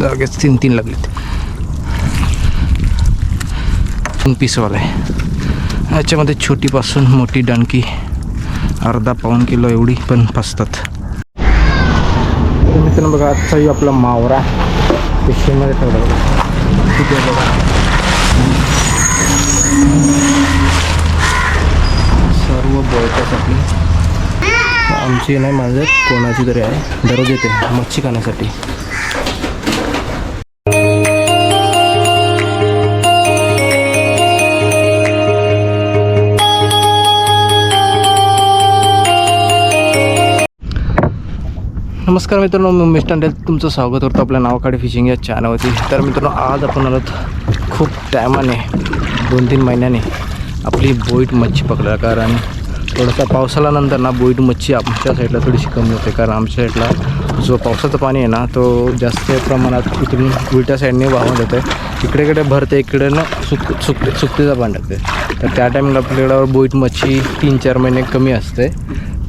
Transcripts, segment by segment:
जागेच तीन तीन लागलेत तीन पीसवाला आहे याच्यामध्ये छोटीपासून मोठी डणकी अर्धा पाऊण किलो एवढी पण फसतात. मित्र मित्रांनो बघा आजचाही आपला मावरा पिशवीमध्ये ठेवला बघा. आहे बघा. सर्व बोळतात आमची नाही माझं कोणाची तरी आहे. दररोज येते मच्छी खाण्यासाठी. नमस्कार मित्रांनो मी मिस्टर तुमचं स्वागत करतो आपल्या नावाकडे फिशिंग या चॅनलवरती तर मित्रांनो आज आपण आलो खूप टायमाने दोन तीन महिन्याने आपली बोईट मच्छी पकडला. कारण थोडासा पावसाळ्यानंतर ना बोईट मच्छी आमच्या साईडला थोडीशी कमी होते. कारण आमच्या साईडला जो पावसाचं पाणी आहे ना तो जास्त प्रमाणात इकडून उलट्या साईडने वाहून जाते. इकडे इकडे भरते इकडे ना सुक सुकते सुकतेचा पाणी टाकते. तर त्या टाईमला आपल्याकडं बोईट मच्छी तीन चार महिने कमी असते.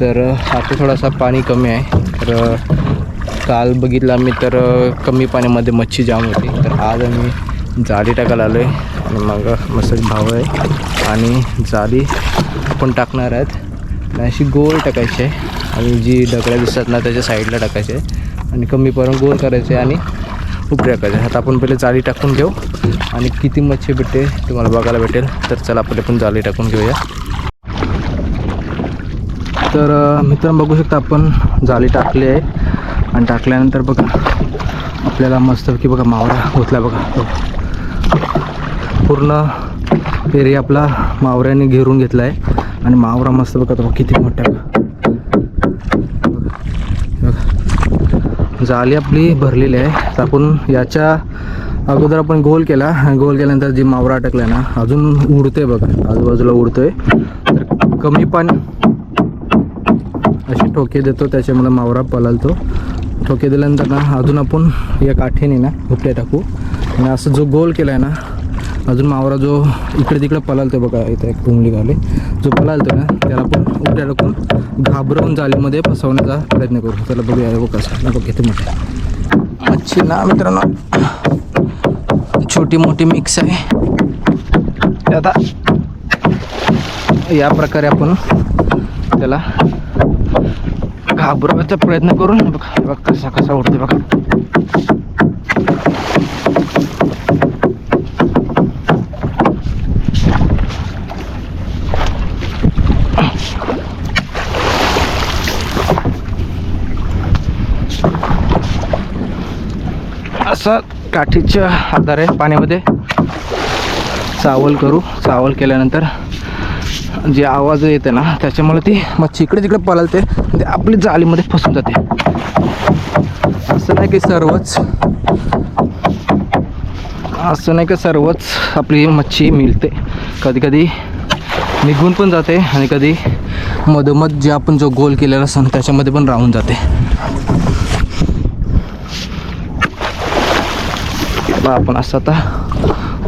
तर आता थोडासा पाणी कमी आहे. तर काल बघितलं आम्ही तर कमी पाण्यामध्ये मच्छी जाम होती. तर आज आम्ही जाळी टाकायला आलो आहे आणि मग मस्त भाव आहे. आणि जाळी आपण टाकणार आहेत. आणि अशी गोल टाकायची आहे. आणि जी दगड्या दिसतात ना त्याच्या साईडला टाकायचे आणि कमी पर्यंत गोल करायचे आणि उपरे टाकायचे आता आपण पहिले जाळी टाकून घेऊ. आणि किती मच्छी भेटते तुम्हाला बघायला भेटेल. तर चला पहिले पण जाळी टाकून घेऊया. तर मित्रांनो बघू शकता आपण जाळी टाकली आहे आणि टाकल्यानंतर बघा आपल्याला मस्तपैकी बघा मावळा होतला बघा तो. पूर्ण एरिया आपला मावऱ्याने घेरून घेतला आहे आणि मावरा मस्त बघा तो किती मोठा बघा. बघा. जाळी आपली भरलेली आहे तर आपण याच्या अगोदर आपण गोल केला आणि गोल केल्यानंतर जी मावरा अटकला ना अजून उडते बघा आजूबाजूला उडतोय तर कमी पाणी असे ठोके देतो त्याच्यामुळे मावरा पलालतो. ठोके दिल्यानंतर ना अजून आपण या काठीने ना उपटे टाकू. आणि असं जो गोल केला आहे ना अजून मावरा जो इकडे तिकडे पलालतो बघा इथे एक उंगली घाले जो पलालतो ना त्याला आपण उपट्या टाकून घाबरवून जाळीमध्ये फसवण्याचा प्रयत्न करू. त्याला बघूया बघ कसं बघ किती मोठ्या मच्छी ना मित्रांनो. छोटी मोठी मिक्स आहे. ते आता या प्रकारे आपण त्याला घाबरवायचा प्रयत्न करून हे बघा हे बघा कसा कसा उडते बघा. असं काठीच्या आधारे पाण्यामध्ये चावल करू. चावल केल्यानंतर जे आवाज येते ना त्याच्यामुळे ती मच्छी इकडे तिकडे पळालते. ते आपली जाळीमध्ये फसून जाते. असं नाही की सर्वच असं नाही का सर्वच आपली मच्छी मिळते. कधी कधी निघून पण जाते आणि कधी मधोमध जे आपण जो गोल केलेला असतो त्याच्यामध्ये पण राहून जाते. आपण असं आता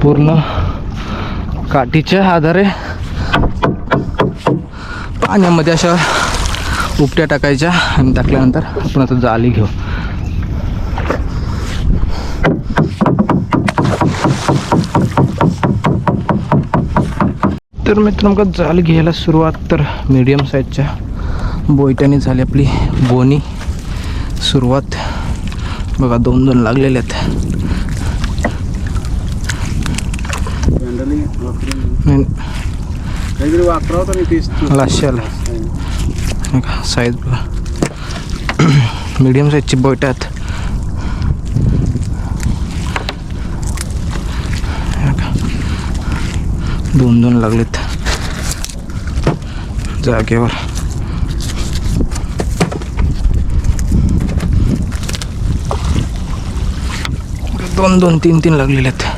पूर्ण काठीच्या आधारे पाण्यामध्ये अशा उपट्या टाकायच्या आणि टाकल्यानंतर आपण आता जाळी घेऊ. तर मित्रांनो जाळी घ्यायला सुरुवात तर मीडियम साईजच्या बोयट्याने झाली आपली बोनी. सुरुवात बघा दोन दोन लागलेले आहेत. काहीतरी वापरून आणि काहीतरी पीस लाशाला. साईज बघा. मीडियम साईजची बोट आहेत. दोन दोन लागलेत. जागेवर. दोन दोन तीन तीन लागलेले आहेत.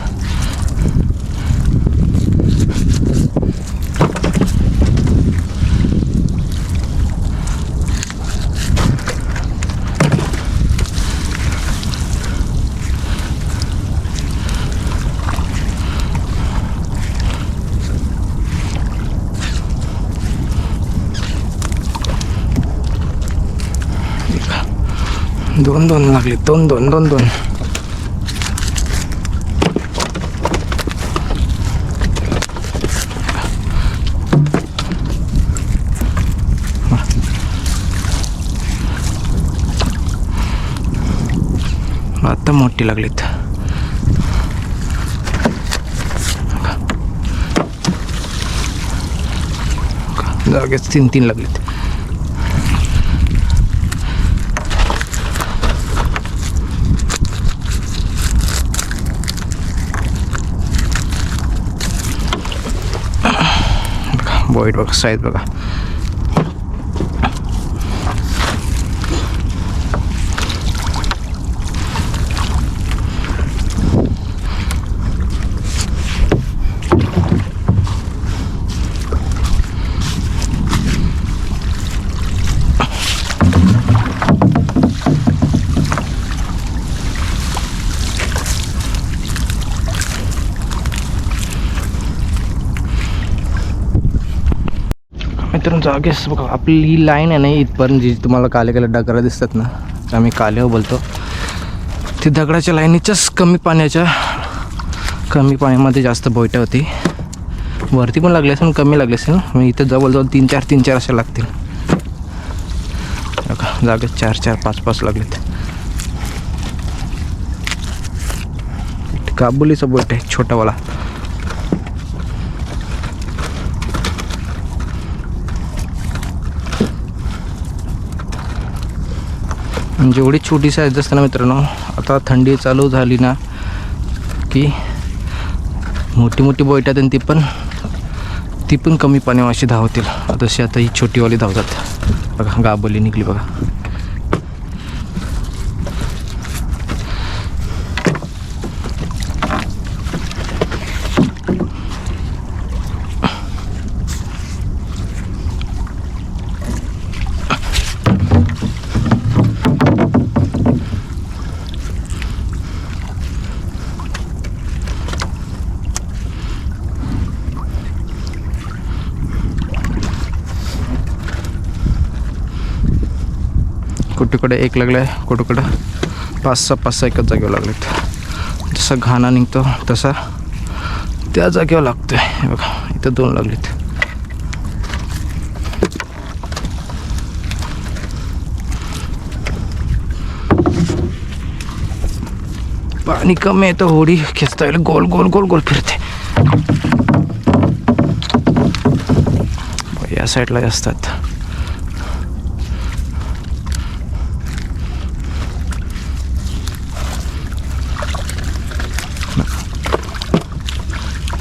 दोन दोन लागले दोन दोन दोन दोन आता मोठी लागलीत लगेच तीन तीन लागलीत बॉईट बघा साईज बघा मित्रांनो बघा आपली ही लाईन आहे ना इथपर्यंत जी तुम्हाला काले काले डगरा दिसतात ना आम्ही काले बोलतो. ती दगडाच्या लाईनीच्याच कमी पाण्याच्या कमी पाण्यामध्ये जास्त बोयटा होती. वरती पण लागली असेल कमी लागली असेल. मग इथं जवळजवळ तीन चार तीन चार अशा लागतील. बघा जागेत चार चार पाच पाच लागलेत काबुलीचा बोट आहे छोटावाला. आणि जेवढी छोटी साईज असते ना मित्रांनो आता थंडी चालू झाली ना की मोठी मोठी बोयटात आणि ती पण ती पण कमी पाण्यावर अशी धावतील तशी आता ही छोटीवाली धावतात. बघा गाबोली निघली बघा. कुठेकडे एक लागलं आहे कुठेकडं पाच सहा पाच सहा एकच जागेवर लागलेत. जसा घाणा निघतो तसा त्या जागेवर लागतो आहे बघा इथं दोन लागलेत. पाणी कमी आहे तर होडी खेचता येईल. गोल गोल गोल गोल फिरते. या साईडला असतात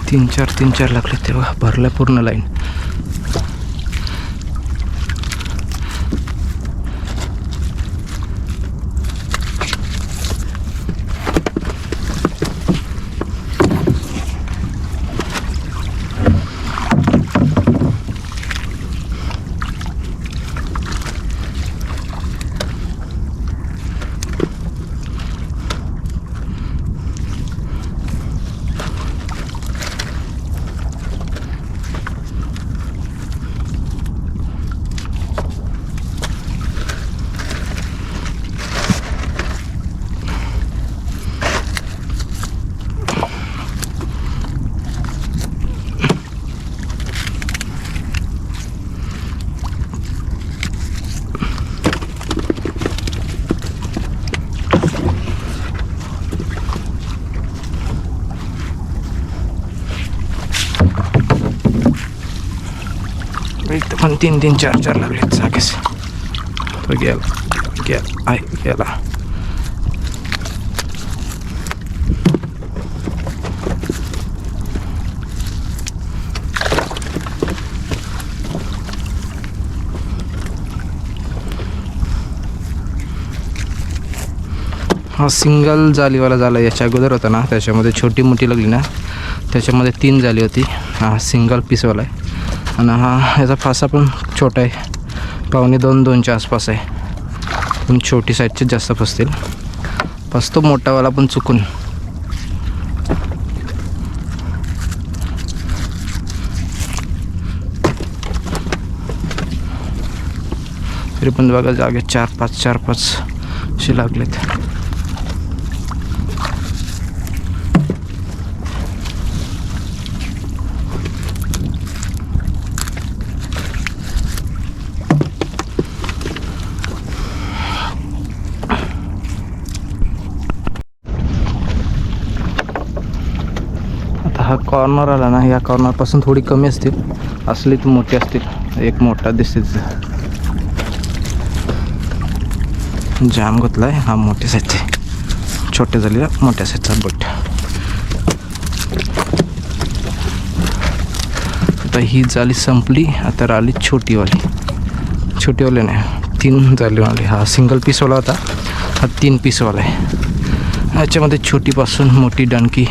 तीन चार तीन चार लागले तेव्हा भरलं पूर्ण लाईन इथं पण तीन तीन चार चार लागलेत जागेच तो गेला गेला आय गेला. हा सिंगल जालीवाला झाला याच्या अगोदर होता ना त्याच्यामध्ये छोटी मोठी लागली ना त्याच्यामध्ये तीन जाली होती. हा सिंगल पीसवाला आहे. आणि हा याचा फासा पण छोटा आहे. पावणे दोन दोनच्या आसपास आहे. पण छोटी साईजचे जास्त फसतील. फसतो मोठावाला पण चुकून. तरी पण बघा जागे चार पाच चार पाच असे लागलेत. कॉर्नर आला ना या कॉर्नरपासून थोडी कमी असतील. असली तर मोठी असतील. एक मोठा दिसते तिथं. जाम गुतलाय हा मोठ्या साईजचे छोट्या झालेला मोठ्या साईजचा बट. आता ही जाली संपली आता आली छोटीवाली. छोटीवाली नाही तीन जालीवाली. हा सिंगल पीसवाला होता. हा तीन पीसवाला आहे. याच्यामध्ये छोटीपासून मोठी डणकी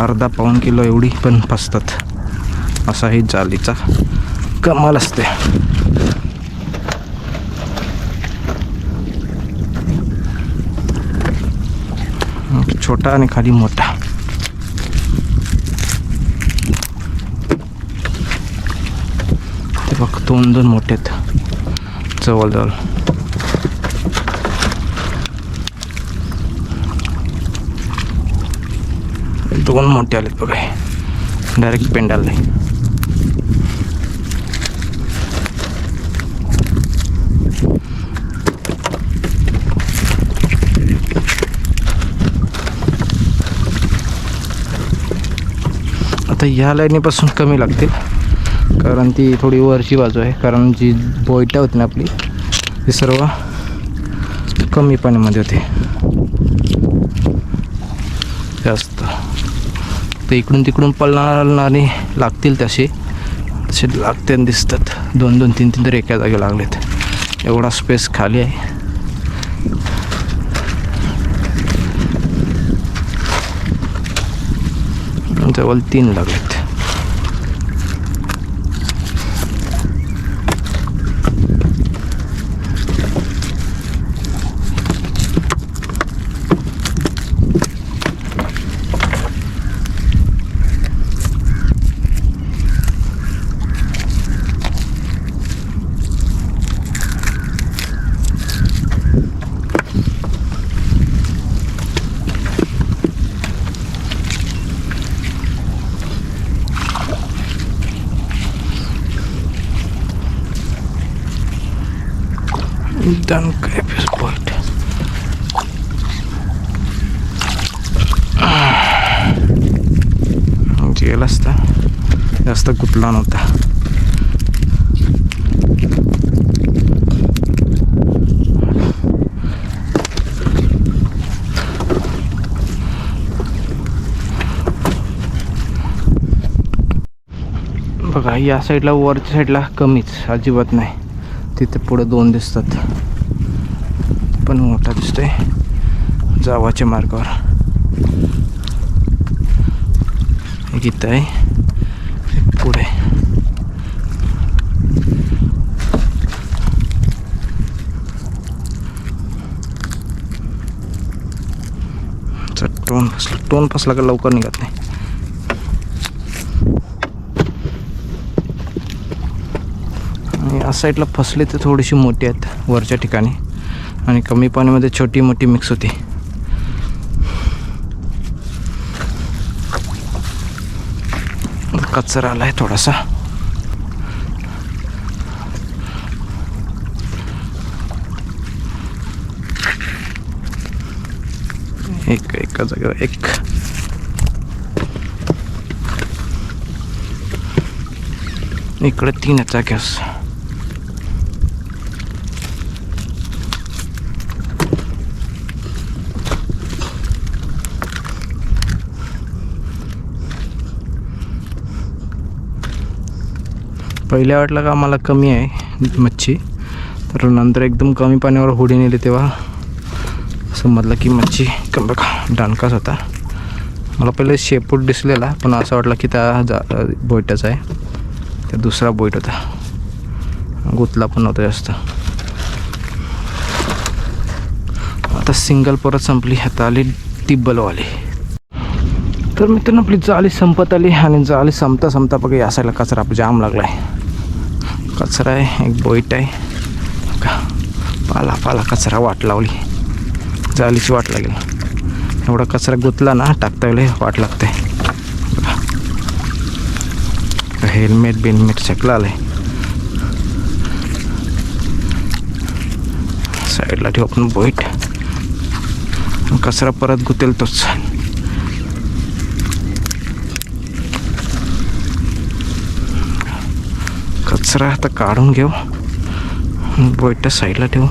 अर्धा पाऊण किलो एवढी पण फसतात. असा ही जालीचा कमाल असते. छोटा आणि खाली मोठा. ते बघ दोन दोन मोठे आहेत. जवळजवळ. दोन मोठे आलेत बघा डायरेक्ट पेंडाल आता ह्या लाईनीपासून कमी लागतील. कारण ती थोडी वरची बाजू आहे. कारण जी बोयटा होती ना आपली ती सर्व कमी पाण्यामध्ये होते जास्त तर इकडून तिकडून पळणारे लागतील तसे. तसे लागते आणि दिसतात. दोन दोन तीन तीन तर एका जागी लागलेत. एवढा स्पेस खाली आहे. जवळ तीन लागलेत Done Capes Point. गेला असता जास्त कुठला नव्हता बघा या साईडला वरच्या साईडला कमीच अजिबात नाही तिथे पुढे दोन दिसतात. पण मोठा दिसतोय. जावाच्या मार्गावर. एक इथं आहे. पुढे. चा टोन फसला. टोन फसला का लवकर निघत नाही आणि या साईडला फसले तर थोडीशी मोठी आहेत वरच्या ठिकाणी. आणि कमी पाण्यामध्ये छोटी मोठी मिक्स होती. कचरा आला आहे थोडासा. एक एका जागेवर एक इकडे तीन आहेत पहिल्या वाटलं का आम्हाला कमी आहे मच्छी तर नंतर एकदम कमी पाण्यावर होडी नेली तेव्हा. समजलं की मच्छी कम बघा डाणकाच होता. मला पहिले शेपूट दिसलेला पण असं वाटलं की त्या जा बोईटाचा आहे. त्या दुसरा बोईट होता. गुतला पण नव्हता जास्त. आता सिंगल परत संपली आता आली टिब्बलवाली. तर मित्रांनो आपली जाळी संपत आली आणि जाळी संपता संपता बघा या साईडला कचरा जाम लागला आहे कचरा आहे एक बोईट आहे. का पाला पाला कचरा वाट लावली. जालीची वाट लागेल. एवढा कचरा गुतला ना टाकता येईल वाट लागते. हेल्मेट बिलमेट सगळं आलं आहे साईडला ठेवू आपण बोईट. कचरा परत गुतेल तोच. कचरा आता काढून घेऊ. बोयटा साईडला ठेवू.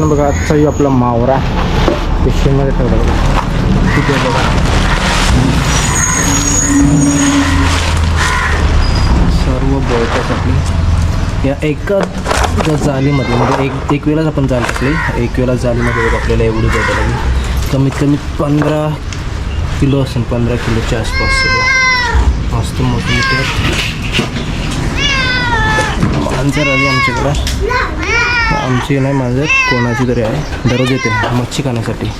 बघा आजचाही आपला मावरा पिशवीमध्ये ठेवला. बघा किती बघा सर्व बोळक्याच या एकाच जालीमध्ये म्हणजे एक एक वेळाच आपण जाल टाकली एक वेळा जालीमध्ये आपल्याला एवढी बोट लागली. कमीत कमी पंधरा किलो असेल पंधरा किलोच्या आसपास सगळं. मस्त मोठी मोठी. मांजर आली आमच्याकडं. आमची नाही माझं कोणाची तरी आहे. दररोज येते मच्छी खाण्यासाठी.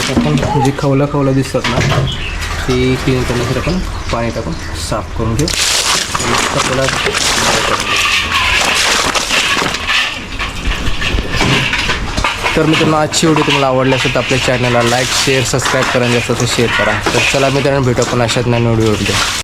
पाण्यात आपण. जी खवलं खवलं दिसतात ना ती क्लीन करण्यासाठी आपण पाणी टाकून साफ करून घेऊ. आणि तर मित्रांनो आजची व्हिडिओ तुम्हाला आवडली असेल तर आपल्या चॅनलला लाईक शेअर सबस्क्राईब करा आणि जास्त शेअर करा. तर चला मित्रांनो भेटू आपण अशाच नवीन व्हिडिओ